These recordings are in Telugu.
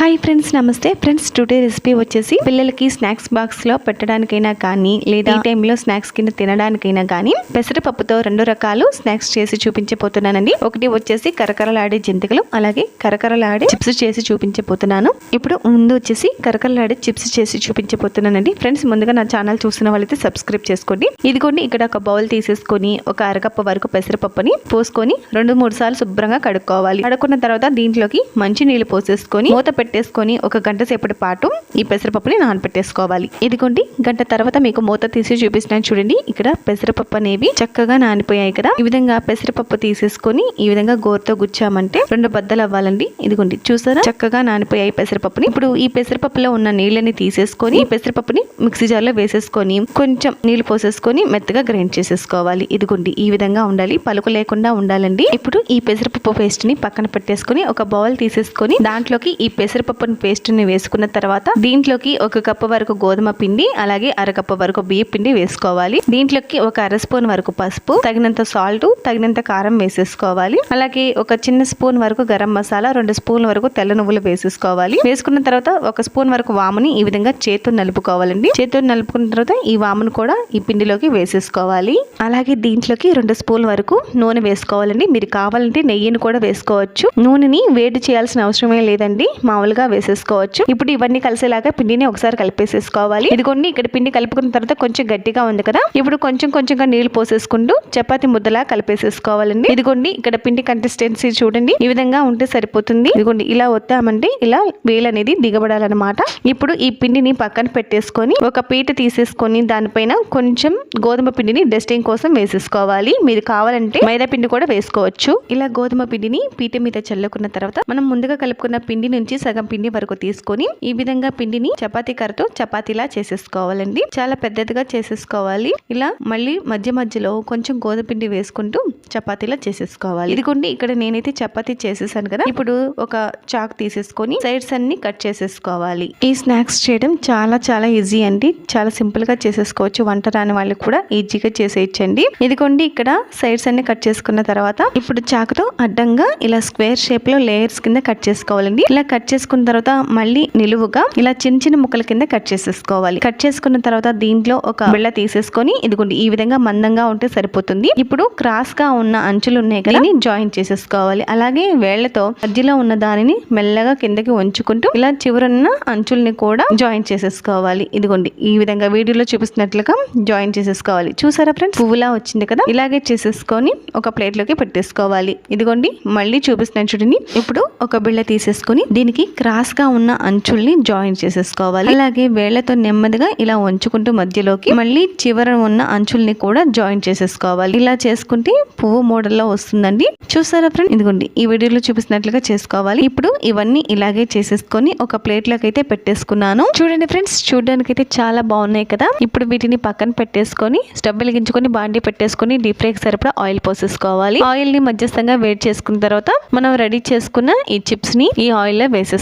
హాయ్ ఫ్రెండ్స్ నమస్తే. ఫ్రెండ్స్ టుడే రెసిపీ వచ్చేసి పిల్లలకి స్నాక్స్ బాక్స్లో పెట్టడానికైనా కానీ లేదా ఈ టైంలో స్నాక్స్ కింద తినడానికైనా కానీ పెసరపప్పుతో రెండు రకాలు స్నాక్స్ చేసి చూపించబోతున్నానండి. ఒకటి వచ్చేసి కరకరలాడే జంతికలు అలాగే కరకరలాడే చిప్స్ చేసి చూపించబోతున్నాను. ఇప్పుడు ముందు వచ్చేసి కరకరలాడే చిప్స్ చేసి చూపించబోతున్నానండి. ఫ్రెండ్స్ ముందుగా నా ఛానల్ చూసిన వాళ్ళైతే సబ్స్క్రైబ్ చేసుకోండి. ఇదిగోండి ఇక్కడ ఒక బౌల్ తీసేసుకొని ఒక అరకప్ప వరకు పెసరపప్పుని పోసుకొని రెండు మూడు సార్లు శుభ్రంగా కడుక్కోవాలి. కడుక్కున్న తర్వాత దీంట్లోకి మంచి నీళ్ళు పోసేసుకొని మూత పెట్టేసుకొని ఒక గంట సేపటి పాటు ఈ పెసరపప్పుని నానబెట్టేసుకోవాలి ఇదిగోండి గంట తర్వాత మీకు మూత తీసి చూపిస్తున్నాను చూడండి. ఇక్కడ పెసరపప్పు అనేవి చక్కగా నానిపోయాయి కదా. ఈ విధంగా పెసరపప్పు తీసేసుకొని ఈ విధంగా గోరుతో గుచ్చామంటే రెండు బద్దలు అవ్వాలండి. ఇదిగోండి చూసారా? చక్కగా నానిపోయాయి పెసరపప్పుని. ఇప్పుడు ఈ పెసరపప్పులో ఉన్న నీళ్ళని తీసేసుకొని ఈ పెసరపప్పుని మిక్సీ జార్లో వేసేసుకొని కొంచెం నీళ్ళు పోసేసుకొని మెత్తగా గ్రైండ్ చేసేసుకోవాలి. ఇదిగోండి ఈ విధంగా ఉండాలి. పలుకు లేకుండా ఉండాలండి. ఇప్పుడు ఈ పెసరపప్పు పేస్ట్ని పక్కన పెట్టేసుకొని ఒక బౌల్ తీసేసుకొని దాంట్లోకి ఈ పెసర పేస్ట్ని వేసుకున్న తర్వాత దీంట్లోకి ఒక కప్పు వరకు గోధుమ పిండి అలాగే అరకప్పు వరకు బియ్య పిండి వేసుకోవాలి. దీంట్లోకి ఒక అర స్పూన్ వరకు పసుపు తగినంత సాల్ట్ తగినంత కారం వేసేసుకోవాలి. అలాగే ఒక చిన్న స్పూన్ వరకు గరం మసాలా రెండు స్పూన్ల వరకు తెల్ల నువ్వులు వేసేసుకోవాలి. వేసుకున్న తర్వాత ఒక స్పూన్ వరకు వాముని ఈ విధంగా చేతితో నలుపుకోవాలండి. చేతితో నలుపుకున్న తర్వాత ఈ వామును కూడా ఈ పిండిలోకి వేసేసుకోవాలి. అలాగే దీంట్లోకి రెండు స్పూన్ల వరకు నూనె వేసుకోవాలండి. మీరు కావాలంటే నెయ్యిని కూడా వేసుకోవచ్చు. నూనెని వేడి చేయాల్సిన అవసరమే లేదండి. మామూలుగా వేసేసుకోవచ్చు. ఇప్పుడు ఇవన్నీ కలిసేలాగా పిండిని ఒకసారి కలిపేసేసుకోవాలి. ఇదిగోండి ఇక్కడ పిండి కలుపుకున్న తర్వాత కొంచెం గట్టిగా ఉంది కదా. ఇప్పుడు కొంచెం కొంచెంగా నీళ్ళు పోసేసుకుంటూ చపాతి ముద్దలా కలిపేసేసుకోవాలండి. ఇదిగోండి ఇక్కడ పిండి కన్సిస్టెన్సీ చూడండి. ఈ విధంగా ఉంటే సరిపోతుంది. ఇదిగోండి ఇలా వత్తామంటే ఇలా వేలు అనేది దిగబడాలన్నమాట. ఇప్పుడు ఈ పిండిని పక్కన పెట్టేసుకొని ఒక పీట తీసేసుకొని దానిపైన కొంచెం గోధుమ పిండిని డస్టింగ్ కోసం వేసేసుకోవాలి. మీరు కావాలంటే మైదా పిండి కూడా వేసుకోవచ్చు. ఇలా గోధుమ పిండిని పీట మీద చల్లుకున్న తర్వాత మనం ముందుగా కలుపుకున్న పిండి నుంచి సగం పిండి వరకు తీసుకొని ఈ విధంగా పిండిని చపాతీ కర్రతో చపాతీలా చేసేసుకోవాలండి. చాలా పెద్దదిగా చేసేసుకోవాలి. ఇలా మళ్ళీ మధ్య మధ్యలో కొంచెం గోధుమ పిండి వేసుకుంటూ చపాతీలా చేసేసుకోవాలి. ఇదిగోండి ఇక్కడ నేనైతే చపాతీ చేసేసాను కదా. ఇప్పుడు ఒక చాక్ తీసేసుకొని సైడ్స్ అన్ని కట్ చేసేసుకోవాలి. ఈ స్నాక్స్ చేయడం చాలా చాలా ఈజీ అండి. చాలా సింపుల్గా చేసేసుకోవచ్చు. వంట రాని వాళ్ళకి కూడా ఈజీగా చేసేయచ్చండి. ఇదిగోండి ఇక్కడ సైడ్స్ అన్ని కట్ చేసుకున్న తర్వాత ఇప్పుడు చాకుతో అడ్డంగా ఇలా స్క్వేర్ షేప్లో లేయర్స్ కింద కట్ చేసుకోవాలండి. ఇలా కట్ చేసుకున్న తర్వాత మళ్ళీ నిలువుగా ఇలా చిన్న చిన్న ముక్కల కింద కట్ చేసేసుకోవాలి. కట్ చేసుకున్న తర్వాత దీంట్లో ఒక బిళ్ళ తీసేసుకొని ఇదిగోండి ఈ విధంగా మందంగా ఉంటే సరిపోతుంది. ఇప్పుడు క్రాస్గా ఉన్న అంచులు ఉన్నాయి కదా దీన్ని జాయిన్ చేసేసుకోవాలి. అలాగే వేళ్ళతో మధ్యలో ఉన్న దానిని మెల్లగా కిందకి ఉంచుకుంటూ ఇలా చివరున్న అంచుల్ని కూడా జాయిన్ చేసేసుకోవాలి. ఇదిగోండి ఈ విధంగా వీడియోలో చూపిస్తున్నట్లుగా జాయిన్ చేసేసుకోవాలి. చూసారా ఫ్రెండ్స్? పువ్వులా వచ్చింది కదా? ఇలాగే చేసేసుకొని ఒక ప్లేట్లోకి పెట్టేసుకోవాలి. ఇదిగోండి మళ్ళీ చూపిస్తున్న చుడిని ఇప్పుడు ఒక బిళ్ళ తీసేసుకొని దీనికి క్రాస్గా ఉన్న అంచుల్ని జాయిన్ చేసేసుకోవాలి. అలాగే వేళ్ళతో నెమ్మదిగా ఇలా ఉంచుకుంటూ మధ్యలోకి మళ్ళీ చివర ఉన్న అంచుల్ని కూడా జాయిన్ చేసేసుకోవాలి. ఇలా చేసుకుంటే పువ్వు మోడల్లో వస్తుందండి. చూసారా ఫ్రెండ్ ఇదిగోండి ఈ వీడియోలో చూపిస్తున్నట్లుగా చేసుకోవాలి. ఇప్పుడు ఇవన్నీ ఇలాగే చేసేసుకొని ఒక ప్లేట్లోకి అయితే పెట్టేసుకున్నాను. చూడండి ఫ్రెండ్స్ చూడడానికి అయితే చాలా బాగున్నాయి కదా. ఇప్పుడు వీటిని పక్కన పెట్టేసుకొని స్టవ్ వెలిగించుకొని బాండీ పెట్టేసుకొని డీప్ ఫ్రైకి సరిపడా ఆయిల్ పోసేసుకోవాలి. ఆయిల్ని మధ్యస్థంగా వేడి చేసుకున్న తర్వాత మనం రెడీ చేసుకున్న ఈ చిప్స్ని ఈ ఆయిల్లో వేసేసుకోవాలి.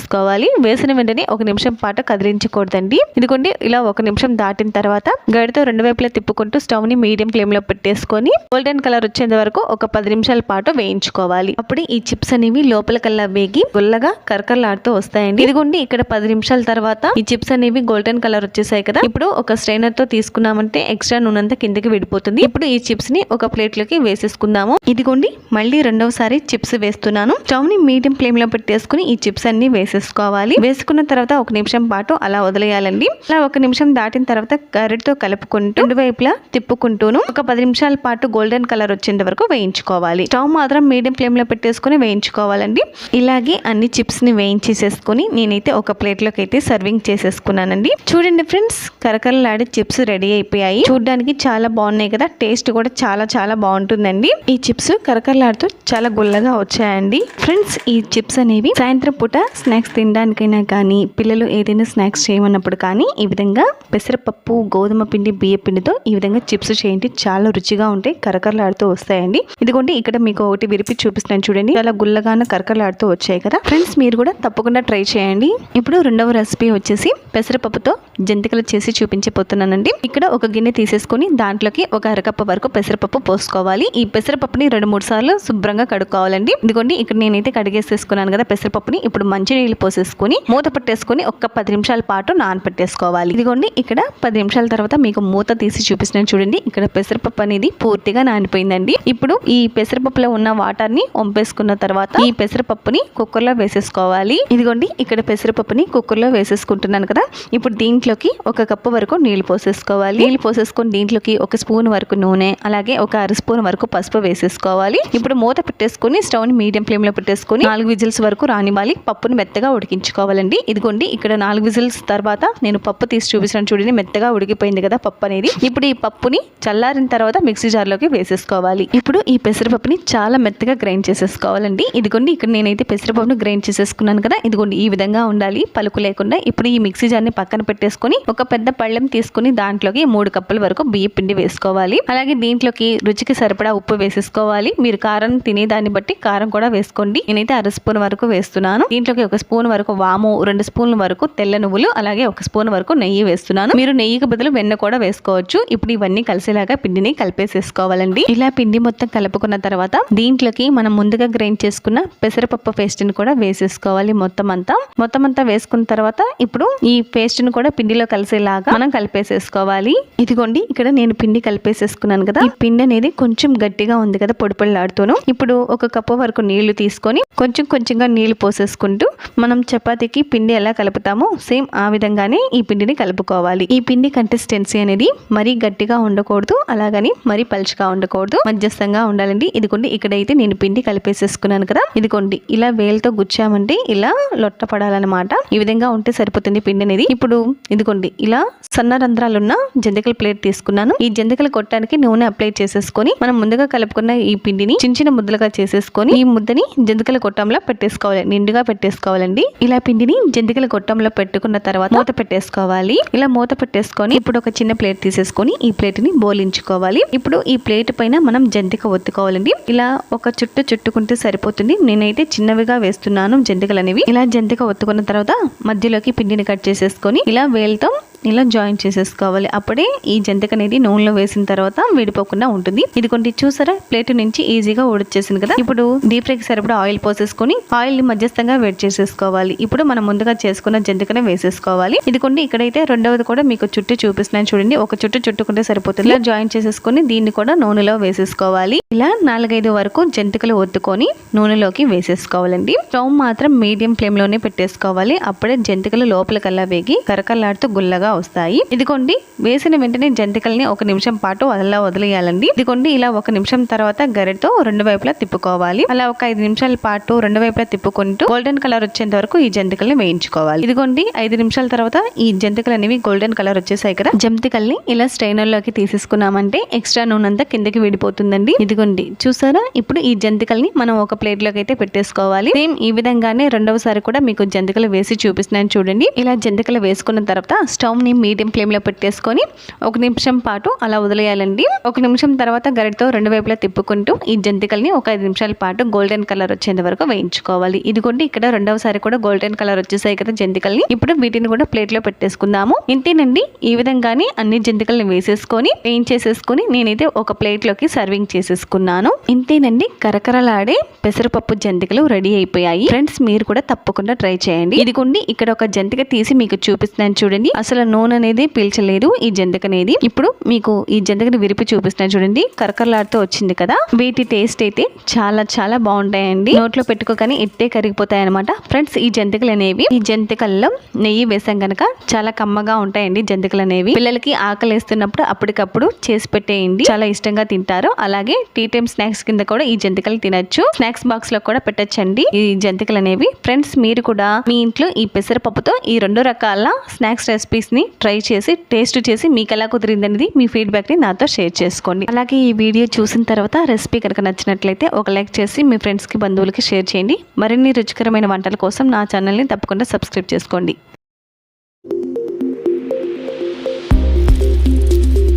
వేసిన వెంటనే ఒక నిమిషం పాటు కదిలించకూడదండి. ఇదిగోండి ఇలా ఒక నిమిషం దాటిన తర్వాత గడితో రెండు వైపులా తిప్పుకుంటూ స్టవ్ని మీడియం ఫ్లేమ్లో పెట్టేసుకొని గోల్డెన్ కలర్ వచ్చేంత వరకు ఒక పది నిమిషాల పాటు వేయించుకోవాలి. అప్పుడు ఈ చిప్స్ అనేవి లోపల కల్లా వేగి గుల్లగా కరకరలాడుతూ వస్తాయండి. ఇదిగోండి ఇక్కడ పది నిమిషాల తర్వాత ఈ చిప్స్ అనేవి గోల్డెన్ కలర్ వచ్చేసాయి కదా. ఇప్పుడు ఒక స్ట్రైనర్తో తీసుకున్నామంటే ఎక్స్ట్రా నూనె అంతా కిందకి విడిపోతుంది. ఇప్పుడు ఈ చిప్స్ని ఒక ప్లేట్లోకి వేసేసుకుందాము. ఇదిగోండి మళ్ళీ రెండవసారి చిప్స్ వేస్తున్నాను. స్టవ్ని మీడియం ఫ్లేమ్లో పెట్టేసుకుని ఈ చిప్స్ అన్ని వేసేసుకోవాలి. వేసుకున్న తర్వాత ఒక నిమిషం పాటు అలా వదిలేయాలండి. అలా ఒక నిమిషం దాటిన తర్వాత గరిటతో కలుపుకుంటూ రెండు వైపులా తిప్పుకుంటూను ఒక పది నిమిషాల పాటు గోల్డెన్ కలర్ వచ్చేంత వరకు వేయించుకోవాలి. స్టవ్ మాత్రం మీడియం ఫ్లేమ్లో పెట్టేసుకుని వేయించుకోవాలండి. ఇలాగే అన్ని చిప్స్ని వేయించేసేసుకుని నేనైతే ఒక ప్లేట్లోకి అయితే సర్వింగ్ చేసేసుకున్నానండి. చూడండి ఫ్రెండ్స్ కరకరలాడి చిప్స్ రెడీ అయిపోయాయి. చూడడానికి చాలా బాగున్నాయి కదా టేస్ట్ కూడా చాలా చాలా బాగుంటుందండి. ఈ చిప్స్ కరకరలాడుతూ చాలా గుల్లగా వచ్చాయండి. ఫ్రెండ్స్ ఈ చిప్స్ అనేవి సాయంత్రం పూట స్నాక్స్ తినడానికైనా కానీ పిల్లలు ఏదైనా స్నాక్స్ చేయమన్నప్పుడు కానీ ఈ విధంగా పెసరపప్పు గోధుమ పిండి బియ్య పిండితో ఈ విధంగా చిప్స్ చేయండి. చాలా రుచిగా ఉంటాయి. కరకరలాడుతూ వస్తాయండి. ఇదిగోండి ఇక్కడ మీకు ఒకటి విరిపి చూపిస్తున్నాను చూడండి. చాలా గుల్లగాన కరకరలాడుతూ వచ్చాయి కదా. ఫ్రెండ్స్ మీరు కూడా తప్పకుండా ట్రై చేయండి. ఇప్పుడు రెండవ రెసిపీ వచ్చేసి పెసరపప్పుతో జంతికలు చేసి చూపించబోతున్నానండి. ఇక్కడ ఒక గిన్నె తీసేసుకొని దాంట్లోకి ఒక అరకప్ప వరకు పెసరపప్పు పోసుకోవాలి. ఈ పెసరపప్పుని రెండు మూడు సార్లు శుభ్రంగా కడుక్కోవాలండి. ఇదిగోండి ఇక్కడ నేనైతే కడిగేసేసుకున్నాను కదా పెసరపప్పుని. ఇప్పుడు మంచి నీళ్ళు పోసేసుకొని మూత పట్టేసుకుని ఒక్క పది నిమిషాల పాటు నానపెట్టేసుకోవాలి. ఇదిగోండి ఇక్కడ పది నిమిషాల తర్వాత మీకు మూత తీసి చూపిస్తున్నాను చూడండి. ఇక్కడ పెసరపప్పు అనేది పూర్తిగా నానిపోయిందండి. ఇప్పుడు ఈ పెసరపప్పులో ఉన్న వాటర్ని వంపేసుకున్న తర్వాత ఈ పెసరపప్పుని కుక్కర్లో వేసేసుకోవాలి. ఇదిగోండి ఇక్కడ పెసరపప్పుని కుక్కర్లో వేసేసుకుంటున్నాను కదా. ఇప్పుడు దీంట్లోకి ఒక కప్పు వరకు నీళ్ళు పోసేసుకోవాలి. నీళ్ళు పోసేసుకొని దీంట్లోకి ఒక స్పూన్ వరకు నూనె అలాగే ఒక అర స్పూన్ వరకు పసుపు వేసేసుకోవాలి. ఇప్పుడు మూత పెట్టేసుకొని స్టవ్ని మీడియం ఫ్లేమ్లో పెట్టేసుకొని నాలుగు విజిల్స్ వరకు రానివ్వాలి. పప్పుని మెత్తగా ఉడికించుకోవాలండి. ఇదిగోండి ఇక్కడ నాలుగు విజిల్స్ తర్వాత నేను పప్పు తీసి చూపిస్తాను చూడండి మెత్తగా ఉడికిపోయింది కదా పప్పు అనేది. ఇప్పుడు ఈ పప్పుని చల్లారిన తర్వాత మిక్సీ జార్లోకి వేసేసుకోవాలి. ఇప్పుడు ఈ పెసరపప్పుని చాలా మెత్తగా గ్రైండ్ చేసేసుకోవాలండి. ఇదిగోండి ఇక్కడ నేనైతే పెసరపప్పును గ్రైండ్ చేసేసుకున్నాను కదా. ఇదిగోండి ఈ విధంగా ఉండాలి. పలుకు లేకుండా ఇప్పుడు ఈ మిక్సీ జార్ని పక్కన పెట్టేసుకొని ఒక పెద్ద పళ్ళెం తీసుకుని దాంట్లోకి మూడు కప్పుల వరకు బియ్య పిండి వేసుకోవాలి. అలాగే దీంట్లోకి రుచికి సరిపడా ఉప్పు వేసేసుకోవాలి. మీరు కారం తినే దాన్ని బట్టి కారం కూడా వేసుకోండి. నేనైతే అర స్పూన్ వరకు వేస్తున్నాను. దీంట్లోకి ఒక స్పూన్ వరకు వాము రెండు స్పూన్ల వరకు తెల్ల నువ్వులు అలాగే ఒక స్పూన్ వరకు నెయ్యి వేస్తున్నాను. మీరు నెయ్యికి బదులు వెన్న కూడా వేసుకోవచ్చు. ఇప్పుడు ఇవన్నీ కలిసేలాగా పిండిని కలిపేసేసుకోవాలండి. ఇలా పిండి మొత్తం కలుపుకున్న తర్వాత దీంట్లోకి మనం ముందుగా గ్రైండ్ చేసుకున్న పెసరపప్పు పేస్ట్ని కూడా వేసేసుకోవాలి మొత్తం అంతా. మొత్తం అంతా వేసుకున్న తర్వాత ఇప్పుడు ఈ పేస్ట్ని కూడా పిండిలో కలిసేలాగా మనం కలిపేసేసుకోవాలి. ఇదిగోండి ఇక్కడ నేను పిండి కలిపేసేసుకున్నాను కదా. ఈ పిండి అనేది కొంచెం గట్టిగా ఉంది కదా పొడిపొడిలాడుతూను. ఇప్పుడు ఒక కప్పు వరకు నీళ్ళు తీసుకొని కొంచెం కొంచెంగా నీళ్ళు పోసేసుకుంటూ మనం చపాతీకి పిండి ఎలా కలుపుతామో సేమ్ ఆ విధంగానే ఈ పిండిని కలుపుకోవాలి. ఈ పిండి కన్సిస్టెన్సీ అనేది మరీ గట్టిగా ఉండకూడదు అలాగని మరీ పలుచగా ఉండకూడదు. మధ్యస్థంగా ఉండాలండి. ఇదిగోండి ఇక్కడైతే నేను పిండి కలిపేసేసుకున్నాను కదా. ఇదిగోండి ఇలా వేలతో గుచ్చామంటే ఇలా లొట్ట పడాలన్నమాట. ఈ విధంగా ఉంటే సరిపోతుంది పిండి అనేది. ఇప్పుడు ఇదిగోండి ఇలా సన్న రంధ్రాలున్న జంతికల ప్లేట్ తీసుకున్నాను. ఈ జంతికలు కొట్టడానికి నూనె అప్లై చేసేసుకొని మనం ముందుగా కలుపుకున్న ఈ పిండిని చిన్న చిన్న ముద్దలుగా చేసేసుకొని ఈ ముద్దని జంతికల కొట్టంలో పెట్టేసుకోవాలి. నిండుగా పెట్టేసుకోవాలి. పెట్టేసుకోవాలండి ఇలా పిండిని జంతికల గొట్టంలో పెట్టుకున్న తర్వాత మూత పెట్టేసుకోవాలి. ఇలా మూత పెట్టేసుకొని ఇప్పుడు ఒక చిన్న ప్లేట్ తీసేసుకొని ఈ ప్లేట్ని బోలించుకోవాలి. ఇప్పుడు ఈ ప్లేట్ పైన మనం జంతిక ఒత్తుకోవాలండి. ఇలా ఒక చుట్టు చుట్టుకుంటే సరిపోతుంది. నేనైతే చిన్నవిగా వేస్తున్నాను జంతికలు అనేవి ఇలా జంతిక ఒత్తుకున్న తర్వాత మధ్యలోకి పిండిని కట్ చేసేసుకొని ఇలా వేలతో ఇలా జాయిన్ చేసేసుకోవాలి. అప్పుడే ఈ జంతిక అనేది నూనెలో వేసిన తర్వాత విడిపోకుండా ఉంటుంది. ఇది కొన్ని చూసారా? ప్లేట్ నుంచి ఈజీగా ఉడిచేసింది కదా? ఇప్పుడు డీప్ ఫ్రైకి సరిపడా ఆయిల్ పోసేసుకొని ఆయిల్ని మధ్యస్థంగా వేడి చేసేసుకోవాలి. ఇప్పుడు మనం ముందుగా చేసుకున్న జంతికనే వేసేసుకోవాలి. ఇది కొన్ని ఇక్కడైతే రెండవది కూడా మీకు చుట్టూ చూపిస్తున్నాను చూడండి. ఒక చుట్టూ చుట్టుకుంటే సరిపోతుంది. ఇలా జాయిన్ చేసేసుకొని దీన్ని కూడా నూనెలో వేసేసుకోవాలి. ఇలా నాలుగైదు వరకు జంతికలు ఒత్తుకొని నూనెలోకి వేసేసుకోవాలండి. స్టవ్ మాత్రం మీడియం ఫ్లేమ్లోనే పెట్టేసుకోవాలి. అప్పుడే జంతికలు లోపలికల్లా వేగి కరకల్లాడుతూ గుల్లగా వస్తాయి. ఇదిగోండి వేసిన వెంటనే జంతికల్ని ఒక నిమిషం పాటు అలా వదిలేయాలండి. ఇదిగోండి ఇలా ఒక నిమిషం తర్వాత గరిటతో రెండు వైపులా తిప్పుకోవాలి. అలా ఒక ఐదు నిమిషాల పాటు రెండు వైపులా తిప్పుకుంటూ గోల్డెన్ కలర్ వచ్చేంత వరకు ఈ జంతికల్ని వేయించుకోవాలి. ఇదిగోండి ఐదు నిమిషాల తర్వాత ఈ జంతికలు అనేవి గోల్డెన్ కలర్ వచ్చేసాయి కదా. జంతికల్ని ఇలా స్ట్రైనర్లోకి తీసేసుకున్నామంటే ఎక్స్ట్రా నూనె అంతా కిందకి విడిపోతుందండి. ఇదిగోండి చూసారా? ఇప్పుడు ఈ జంతికల్ని మనం ఒక ప్లేట్లోకి అయితే పెట్టేసుకోవాలి. సేమ్ ఈ విధంగానే రెండవసారి కూడా మీకు జంతికలు వేసి చూపిస్తున్నాను చూడండి. ఇలా జంతికలు వేసుకున్న తర్వాత స్టవ్ ని మీడియం ఫ్లేమ్లో పెట్టేసుకొని ఒక నిమిషం పాటు అలా వదిలేయాలండి. ఒక నిమిషం తర్వాత గరిటతో రెండు వైపులా తిప్పుకుంటూ ఈ జంతికల్ని ఒక ఐదు నిమిషాల పాటు గోల్డెన్ కలర్ వచ్చేంత వరకు వేయించుకోవాలి. ఇదిగోండి ఇక్కడ రెండవసారి కూడా గోల్డెన్ కలర్ వచ్చేసాయి కదా జంతికల్ని. ఇప్పుడు వీటిని కూడా ప్లేట్లో పెట్టేసుకుందాము. ఇంతేనండి ఈ విధంగానే అన్ని జంతికల్ని వేసేసుకొని వేయించేసేసుకొని నేనైతే ఒక ప్లేట్లోకి సర్వింగ్ చేసేసుకున్నాను. ఇంతేనండి కరకరలాడే పెసరపప్పు జంతికలు రెడీ అయిపోయాయి. ఫ్రెండ్స్ మీరు కూడా తప్పకుండా ట్రై చేయండి. ఇదిగోండి ఇక్కడ ఒక జంతిక తీసి మీకు చూపిస్తున్నాను చూడండి. అసలు నూనె అనేది పీల్చలేదు ఈ జంతిక అనేది ఇప్పుడు మీకు ఈ జంతికని విరిపి చూపిస్తున్నాను చూడండి. కరకరలాడుతూ వచ్చింది కదా. వీటి టేస్ట్ అయితే చాలా చాలా బాగుంటాయండి. నోట్లో పెట్టుకోకని ఎట్టే కరిగిపోతాయి అనమాట ఫ్రెండ్స్ ఈ జంతికలు అనేవి ఈ జంతికల్లో నెయ్యి వేసాం కనుక చాలా కమ్మగా ఉంటాయండి జంతికలు అనేవి పిల్లలకి ఆకలి వేస్తున్నప్పుడు అప్పటికప్పుడు చేసి పెట్టేయండి. చాలా ఇష్టంగా తింటారు. అలాగే టీ టైం స్నాక్స్ కింద కూడా ఈ జంతికలు తినొచ్చు. స్నాక్స్ బాక్స్లో కూడా పెట్టచ్చండి ఈ జంతికలు అనేవి ఫ్రెండ్స్ మీరు కూడా మీ ఇంట్లో ఈ పెసరపప్పుతో ఈ రెండు రకాల స్నాక్స్ రెసిపీస్ని ట్రై చేసి టేస్ట్ చేసి మీకు ఎలా కుదిరింది అనేది మీ ఫీడ్బ్యాక్ని నాతో షేర్ చేసుకోండి. అలాగే ఈ వీడియో చూసిన తర్వాత రెసిపీ కనుక నచ్చినట్లయితే ఒక లైక్ చేసి మీ ఫ్రెండ్స్కి బంధువులకి షేర్ చేయండి. మరిన్ని రుచికరమైన వంటల కోసం నా ఛానల్ని తప్పకుండా సబ్స్క్రైబ్ చేసుకోండి.